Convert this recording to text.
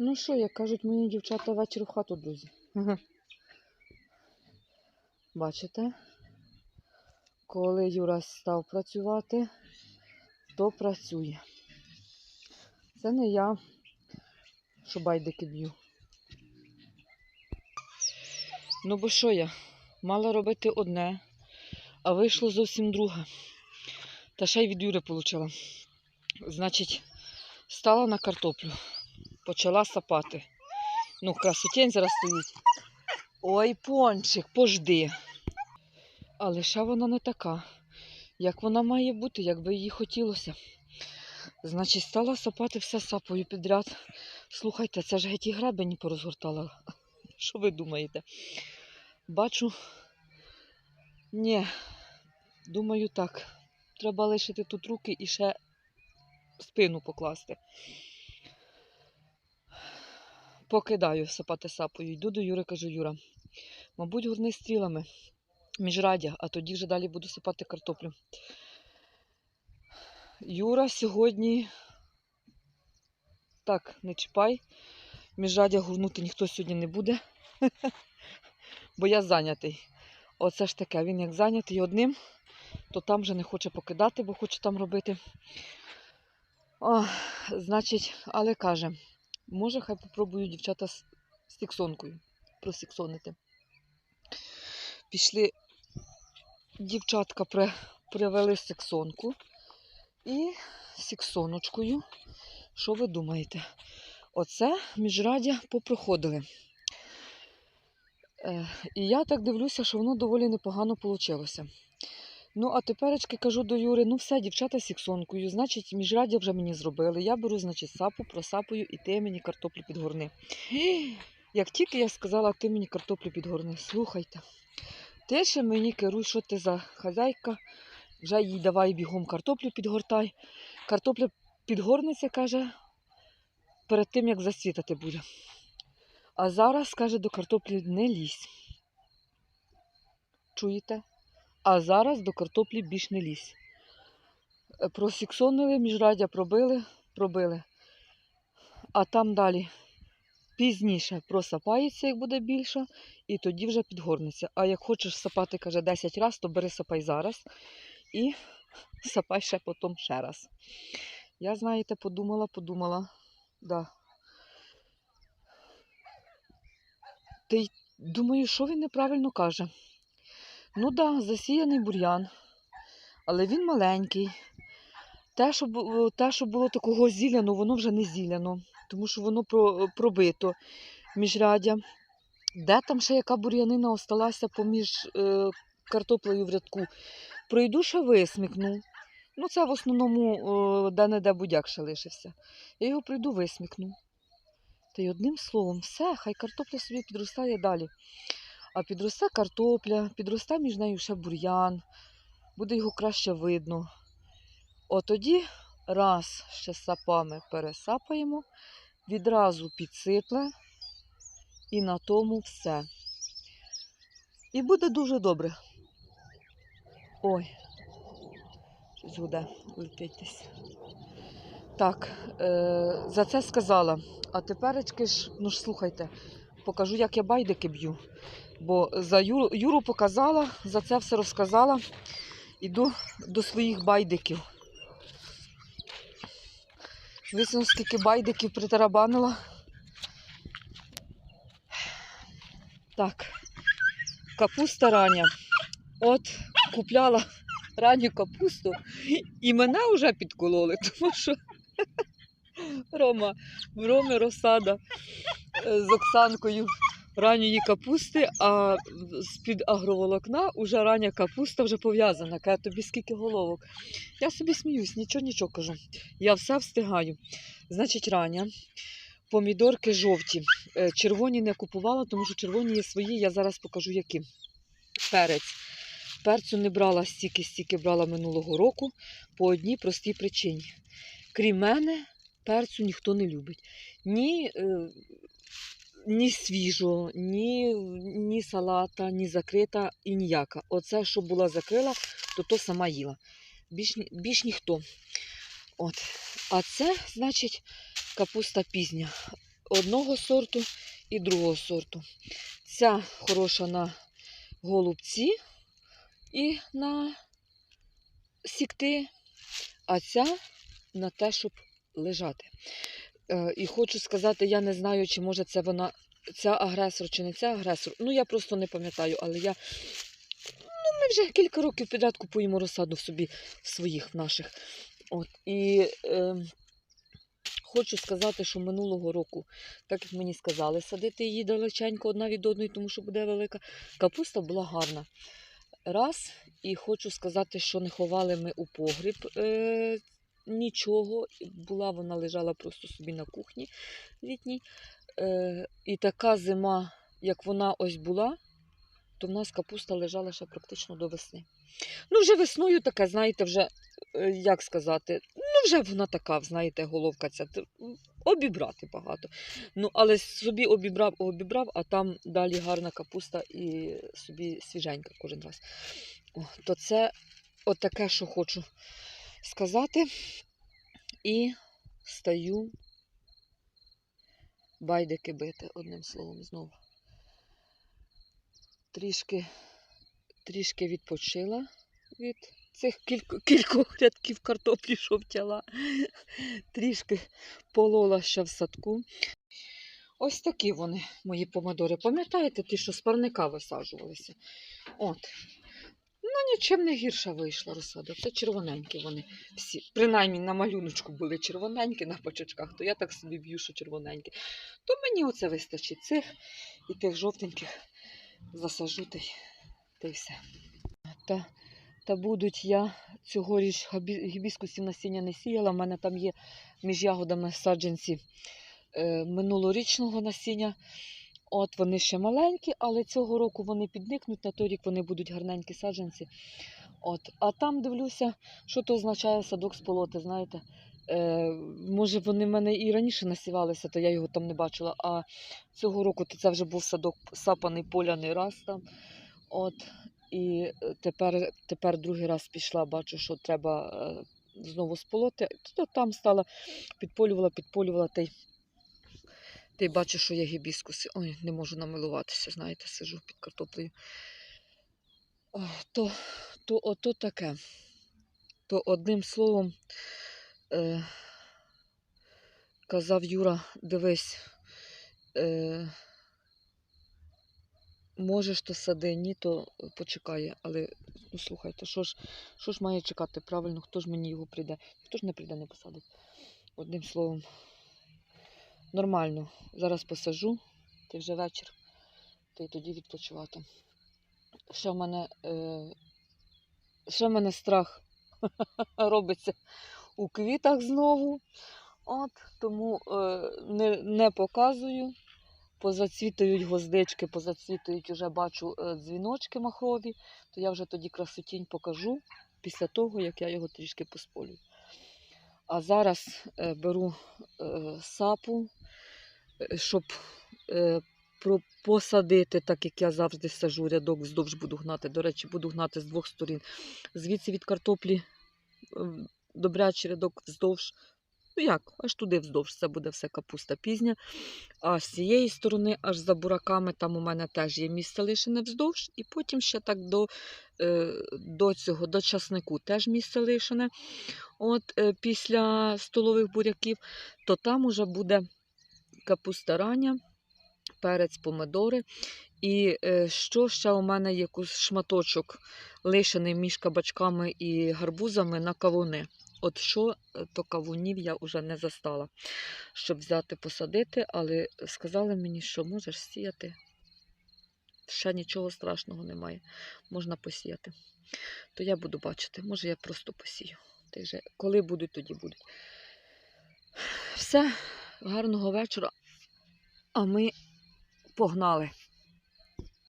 Ну що, як кажуть мої дівчата, вечір в хату, друзі. Бачите? Коли Юра став працювати, то працює. Це не я, що байдики б'ю. Ну бо що я? Мала робити одне, а вийшло зовсім друге. Та ще й від Юри отримала. Значить, стала на картоплю, почала сапати. Ну, красотень зараз стоїть. Ой, пончик, пожди. Але ще вона не така, як вона має бути, як би їй хотілося. Значить, стала сапати все сапою підряд. Слухайте, це ж геть і гребені порозгортала. Що ви думаєте? Бачу. Ні, думаю так. Треба лишити тут руки і ще спину покласти. Покидаю сапати сапою. Йду до Юри, кажу, Юра, мабуть, горни стрілами міжрадя, а тоді вже далі буду сипати картоплю. Юра сьогодні. Так, не чіпай. Міжрадя гурнути ніхто сьогодні не буде, бо я зайнятий. Оце ж таке, він як зайнятий одним, то там вже не хоче покидати, бо хоче там робити. О, значить, але каже, може, хай попробую дівчата з сіксонкою просіксонити. Пішли дівчатка при, привели сексонку і сіксоночкою. Що ви думаєте? Оце міжрадя попроходили. Е, і я так дивлюся, що воно доволі непогано вийшло. Ну, а теперечки кажу до Юри, ну все, дівчата з сіксонкою, значить, міжрадя вже мені зробили. Я беру, значить, сапу, просапаю, і ти мені картоплю підгорни. Як тільки я сказала, ти мені картоплю підгорни, слухайте. Ти ще мені керуй, що ти за хазяйка, вже їй давай бігом картоплю підгортай. Картопля підгорнеться, каже, перед тим, як засвітати буде. А зараз, каже, до картоплі не лізь. Чуєте? А зараз до картоплі більш не лізь. Е, Просіксонили, міжрадя пробили, пробили. А там далі пізніше просапається, як буде більше, і тоді вже підгорнеться. А як хочеш сапати, каже, 10 разів, то бери сапай зараз і сапай ще потім ще раз. Я, знаєте, подумала, подумала. Да. Й думаю, що він неправильно каже. Ну так, да, засіяний бур'ян, але він маленький. Те, що, те, що було такого зіляно, воно вже не зіляно, тому що воно пробито міжрядя. Де там ще яка бур'янина осталася поміж е, картоплею в рядку? Пройду ще висмікну. Ну, це в основному де-не-де будяк ще лишився. Я його прийду висмікну. Та й одним словом, все, хай картопля собі підростає далі. А підросте картопля, підросте між нею ще бур'ян, буде його краще видно. От тоді раз ще сапами пересапаємо, відразу підсипле, і на тому все. І буде дуже добре. Ой, щось гуде, летить десь. Так, е, за це сказала. А теперечки ж, ну ж слухайте, покажу, як я байдики б'ю. Бо за Юру, Юру показала, за це все розказала. Іду до своїх байдиків. Висну, скільки байдиків притарабанила. Так, капуста рання. От купляла ранню капусту і мене вже підкололи, тому що Рома, в Роми розсада е, з Оксанкою ранньої капусти, а з-під агроволокна уже рання капуста вже пов'язана. Каже, тобі скільки головок. Я собі сміюсь, нічого, нічого кажу. Я все встигаю. Значить, рання. Помідорки жовті. Е, Червоні не купувала, тому що червоні є свої, я зараз покажу які. Перець. Перцю не брала стільки, стільки брала минулого року по одній простій причині. Крім мене, перцю ніхто не любить. Ні, е, ні свіжого, ні, ні салата, ні закрита і ніяка. Оце, що була закрила, то то сама їла. Більш, більш ніхто. От. А це, значить, капуста пізня. одного сорту і другого сорту. Ця хороша на голубці і на сікти, а ця на те, щоб лежати. Е, І хочу сказати, я не знаю, чи може це вона, ця агресор чи не ця агресор. Ну, я просто не пам'ятаю, але я. Ну, ми вже кілька років підряд купуємо розсаду в собі в своїх в наших. От, і е, хочу сказати, що минулого року, так як мені сказали, садити її далеченько одна від одної, тому що буде велика. Капуста була гарна. Раз, і хочу сказати, що не ховали ми у погріб е, нічого. Була вона лежала просто собі на кухні літній. Е, і така зима, як вона ось була, то в нас капуста лежала ще практично до весни. Ну, вже весною така, знаєте, вже, е, як сказати, ну, вже вона така, знаєте, головка ця. Обібрати багато. Ну, але собі обібрав, обібрав, а там далі гарна капуста і собі свіженька кожен раз. О, то це отаке, що хочу сказати. І стаю байдики бити, одним словом, знову. Трішки, трішки відпочила від цих кілько, кількох рядків картоплі, що втяла. Трішки полола ще в садку. Ось такі вони, мої помидори. Пам'ятаєте, ті, що з парника висаджувалися? От. Ну, нічим не гірша вийшла розсада. Це червоненькі вони всі. Принаймні на малюночку були червоненькі на почечках, то я так собі б'ю, що червоненькі. То мені оце вистачить цих і тих жовтеньких засажу та й, та й все. Та, та будуть я цьогоріч гібіскусів насіння не сіяла. У мене там є між ягодами саджанці е, минулорічного насіння. От вони ще маленькі, але цього року вони підникнуть, на той рік вони будуть гарненькі саджанці. От. А там дивлюся, що то означає садок з полоти, знаєте. Е, може, вони в мене і раніше насівалися, то я його там не бачила. А цього року то це вже був садок сапаний поляний раз там. От. І е, тепер, тепер другий раз пішла, бачу, що треба е, знову сполоти. То там стала, підполювала, підполювала та й та й бачу, що є гібіскуси. Ой, не можу намилуватися, знаєте, сижу під картоплею. Ой, То, то ото таке. То одним словом, е, казав Юра, дивись, е, можеш то сади, ні, то почекає. Але ну, слухайте, що ж, що ж має чекати правильно, хто ж мені його прийде? Хто ж не прийде, не посадить. Одним словом, нормально. Зараз посажу, ти вже вечір, й тоді відпочивати. Ще в мене, е, ще в мене страх робиться у квітах знову. От, тому е, не, не показую. Позацвітують гвоздички, позацвітують, уже бачу е, дзвіночки махрові, то я вже тоді красотінь покажу після того, як я його трішки посполюю. А зараз е, беру е, сапу, щоб е, посадити, так як я завжди сажу рядок, вздовж буду гнати. До речі, буду гнати з двох сторін. Звідси від картоплі е, добрячий рядок вздовж. Ну як, аж туди вздовж, це буде все капуста пізня. А з цієї сторони, аж за бураками, там у мене теж є місце лишене вздовж, і потім ще так до, е, до цього, до часнику теж місце лишене. От е, після столових буряків, то там уже буде капуста рання, перець, помидори. І е, що ще у мене є шматочок лишений між кабачками і гарбузами на кавуни. От що е, то кавунів я вже не застала, щоб взяти посадити, але сказали мені, що можеш сіяти. Ще нічого страшного немає. Можна посіяти. То я буду бачити, може я просто посію. Коли будуть, тоді будуть. Все, гарного вечора. А ми погнали.